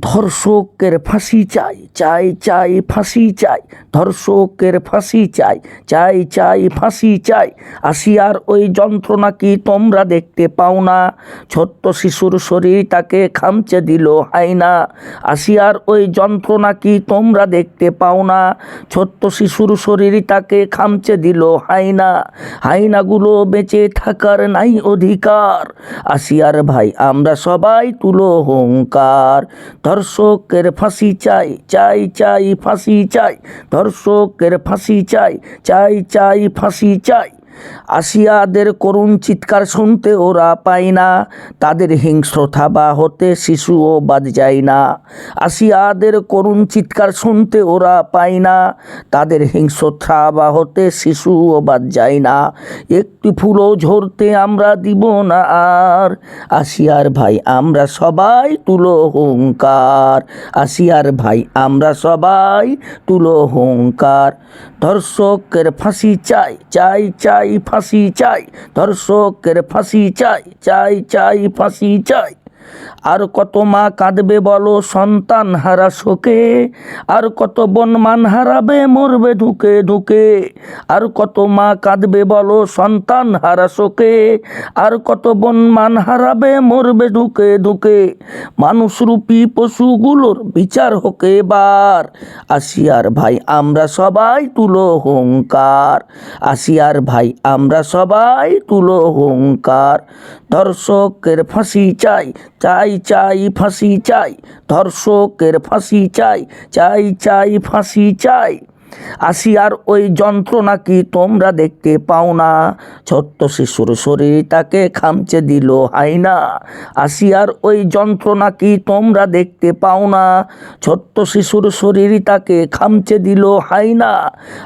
ধর্ষকের ফাঁসি চাই চাই চাই, ফাঁসি চাই, ধর্ষকের ফাঁসি চাই চাই চাই, ফাঁসি চাই। আসিয়ার ওই যন্ত্রণা কি তোমরা দেখতে পাও না? ছোট্ট শিশুর শরীর তাকে খামচে দিল হাইনা। আসিয়ার ওই যন্ত্রণা কি তোমরা দেখতে পাও না? ছোট্ট শিশুর শরীর তাকে খামচে দিল হাইনা। হাইনাগুলো বেঁচে থাকার নাই অধিকার। আসিয়ার ভাই, আমরা সবাই তুলো হুঙ্কার। ধর্ষকের ফাঁসি চাই চাই চাই ফাঁসি চাই। ধর্ষকের ফাঁসি চাই চাই চাই ফাঁসি চাই। আসিয়াদের করুণ চিৎকার শুনতে ওরা পায় না। তাদের হিংস্রতা বা হতে শিশুও বাদ যায় না। আসিয়াদের করুণ চিৎকার শুনতে ওরা পায় না। তাদের হিংস্রতা বা হতে শিশুও বাদ যায় না। একটি ফুলও ঝরতে আমরা দিব না আর। আসিয়ার ভাই, আমরা সবাই তুলো হুঙ্কার। আসিয়ার ভাই, আমরা সবাই তুলো হুঙ্কার। ধর্ষকের ফাঁসি চাই চাই চাই ফাঁসি চাই ধর্ষকের ফাঁসি চাই চাই চাই ফাঁসি চাই। আর কত মা কাঁদবে বলো সন্তান হারা শোকে, আর কত বন মান হারাবে মরবে ধুকে ধুকে, আর কত মা কাঁদবে বলো সন্তান হারা শোকে, আর কত বন মান হারাবে মরবে ধুকে ধুকে। মানুষরূপী পশুগুলোর বিচার হোকে বার আসিয়ার ভাই, আমরা সবাই তুলো হুঙ্কার। আসিয়ার ভাই, আমরা সবাই তুলো হুঙ্কার। ধর্ষকের ফাঁসি চাই চাই চাই ফাঁসি চাই। ধর্ষকের ফাঁসি চাই চাই চাই ফাঁসি চাই। আসিয়ার ওই যন্ত্রণা কি তোমরা দেখতে পাও না? ছোট্ট শিশুর শরীর তাকে খামচে দিল হাইনা আসিয়ার ওই যন্ত্রণা কি তোমরা দেখতে পাও না? ছোট্ট শিশুর শরীর তাকে খামচে দিল হাইনা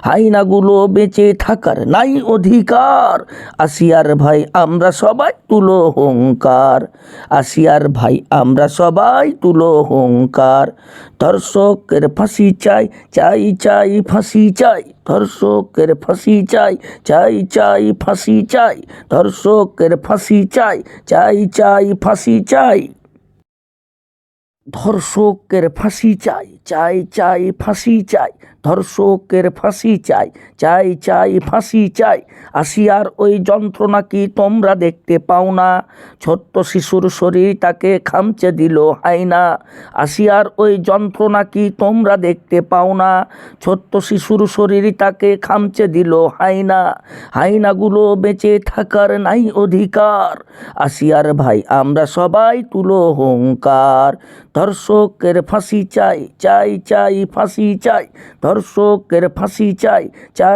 হাইনাগুলো বেঁচে থাকার নাই অধিকার। আসিয়ার ভাই, আমরা সবাই তুলো হুঙ্কার আসিয়ার ভাই, আমরা সবাই তুলো হুঙ্কার ধর্ষকের ফাঁসি চাই চাই চাই ফাঁসি চাই, ধর্ষকের ফাঁসি চাই চাই চাই ফাঁসি চাই, ধর্ষকের ফাঁসি চাই চাই চাই ফাঁসি চাই। ধর্ষকের ফাঁসি চাই চাই চাই, ফাঁসি চাই। ধর্ষকের ফাঁসি চাই চাই চাই, ফাঁসি চাই। আসিয়ার ওই যন্ত্রণা কি তোমরা দেখতে পাও না? ছোট্ট শিশুর শরীর তাকে খামচে দিল হাইনা আসিয়ার ওই যন্ত্রণা কি তোমরা দেখতে পাও না? ছোট্ট শিশুর শরীর তাকে খামচে দিল হাইনা হাইনাগুলো বেঁচে থাকার নাই অধিকার। আসিয়ার ভাই, আমরা সবাই তুলো হুঙ্কার ধর্ষকের ফাঁসি চাই চাই চাই চাই ফাঁসি চাই ধর্ষকের ফাঁসি চাই চাই